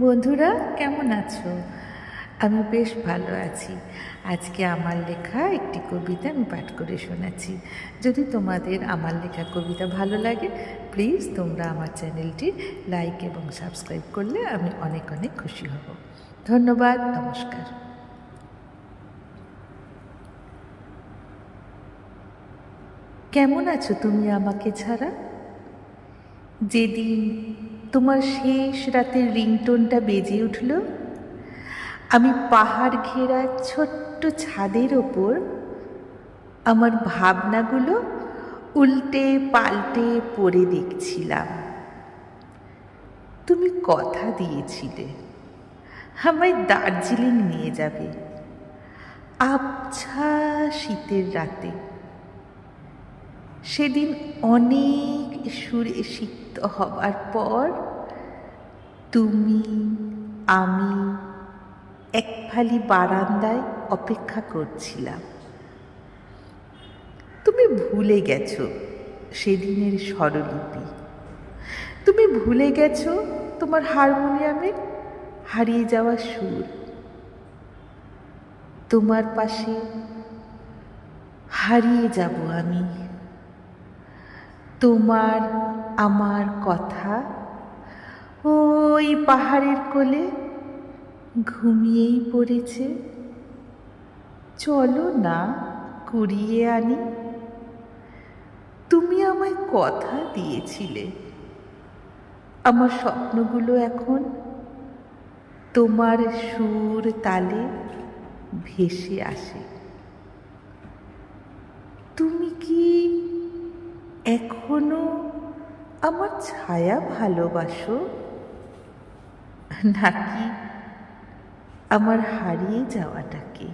বন্ধুরা, কেমন আছো? আমি বেশ ভালো আছি। আজকে আমার লেখা একটি কবিতা আমি পাঠ করে শোনাচ্ছি। যদি তোমাদের আমার লেখা কবিতা ভালো লাগে প্লিজ তোমরা আমার চ্যানেলটি লাইক এবং সাবস্ক্রাইব করলে আমি অনেক অনেক খুশি হব। ধন্যবাদ, নমস্কার। কেমন আছো তুমি আমাকে ছাড়া? যেদিন তোমার শেষ রাতের রিংটোনটা বেজে উঠল। আমি পাহাড় ঘেরা ছোট্ট ছাদের ওপর আমার ভাবনাগুলো উল্টে পাল্টে পড়ে দেখছিলাম। তুমি কথা দিয়েছিলে, আমায় দার্জিলিং নিয়ে যাবে। আবছা শীতের রাতে। সেদিন অনেক সুরে সিক্ত হবার পর তুমি, আমি এক ফালি বারান্দায় অপেক্ষা করছিলাম। তুমি ভুলে গেছো সেদিনের স্বরলিপি। তুমি ভুলে গেছো তোমার হারমোনিয়ামের হারিয়ে যাওয়া সুর। তোমার পাশে হারিয়ে যাব আমি। তোমার আমার কথা? ওই পাহাড়ের কোলে ঘুমিয়েই পড়েছে। চলো না কুড়িয়ে আনি। তুমি আমায় কথা দিয়েছিলে। আমার স্বপ্নগুলো এখন তোমার সুর তালে ভেসে আসে। তুমি কি এখনও আমার ছায়া ভালোবাসো? নাকি আমার হারিয়ে যাওয়াটাকে?